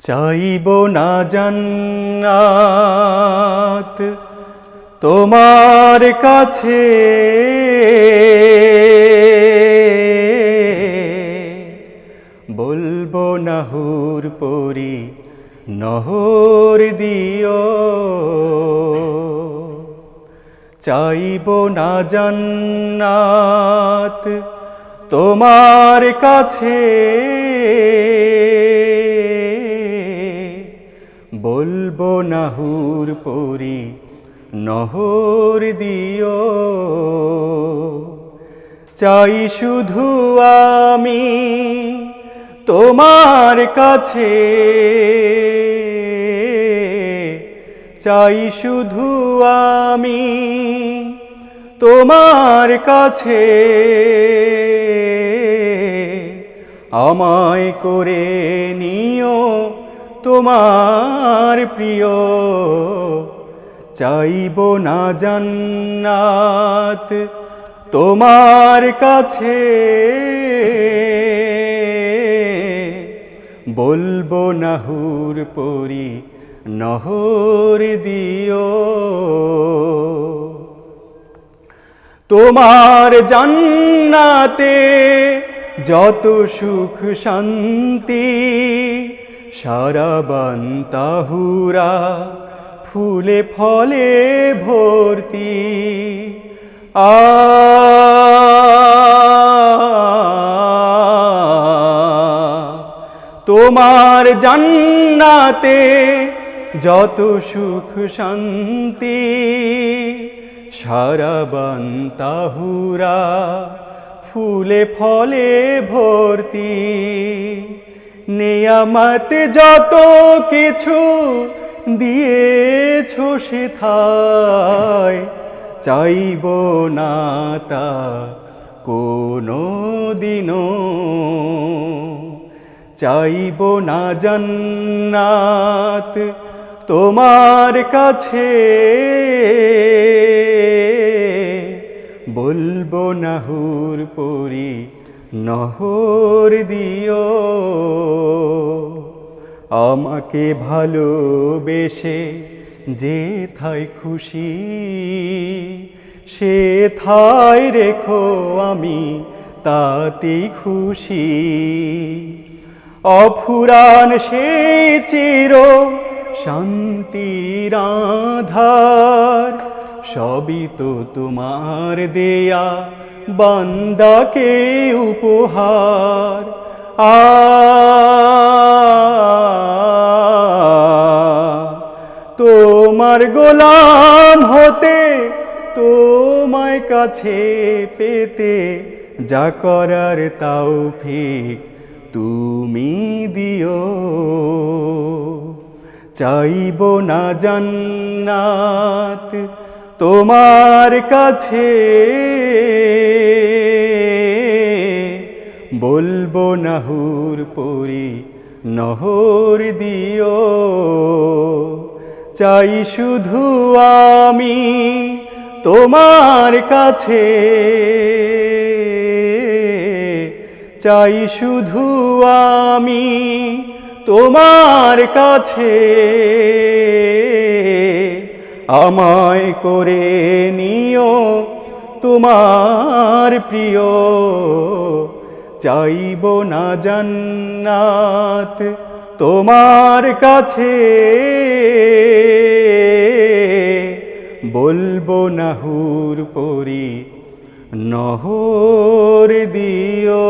চাইব না জান্নাত তোমার কাছে। বলব না হুর পরি নহর দিও। চাইব না জান্নাত তোমার কাছে। বলব না হুর পরি, নহর দিও। চাই শুধু আমি তোমার কাছে। চাই শুধু আমি তোমার কাছে। আমায় করে নিও তোমার প্রিয়, চাইব না জান্নাত তোমার কাছে। বলব না হুর পরি নহর দিও। তোমার জান্নাতে যত সুখ শান্তি সারাবান ফুলে ফলে ভর্তি। আ তোমার জান্নাতে যত সুখ শান্তি সারাবান ফুলে ফলে ভর্তি। নিয়ামত যত কিছু দিয়েছ সে থায় চাইব না তা কোনো দিনও। চাইব না জান্নাত তোমার কাছে। বলব না হুর পরি নহর দিও। আমাকে ভালোবেসে যে থাই খুশি, সে থাই রেখো আমি তাতে খুশি। অফুরান সে চির শান্তির আধার, সবই তো তোমার দেয়া বান্দাকে উপহার। আ তোমার গোলাম হতে তোমায় কাছে পেতে, যা করার তৌফিক তুমি দিও। চাইব না জান্নাত তোমার কাছে। বলব না হুর পরি নহর দিও। চাই শুধু আমি তোমার কাছে। চাই শুধু আমি তোমার কাছে। আমায় করে নিও তোমার প্রিয়। চাইব না জান্নাত তোমার কাছে বলব না হুর পরি নহর দিও।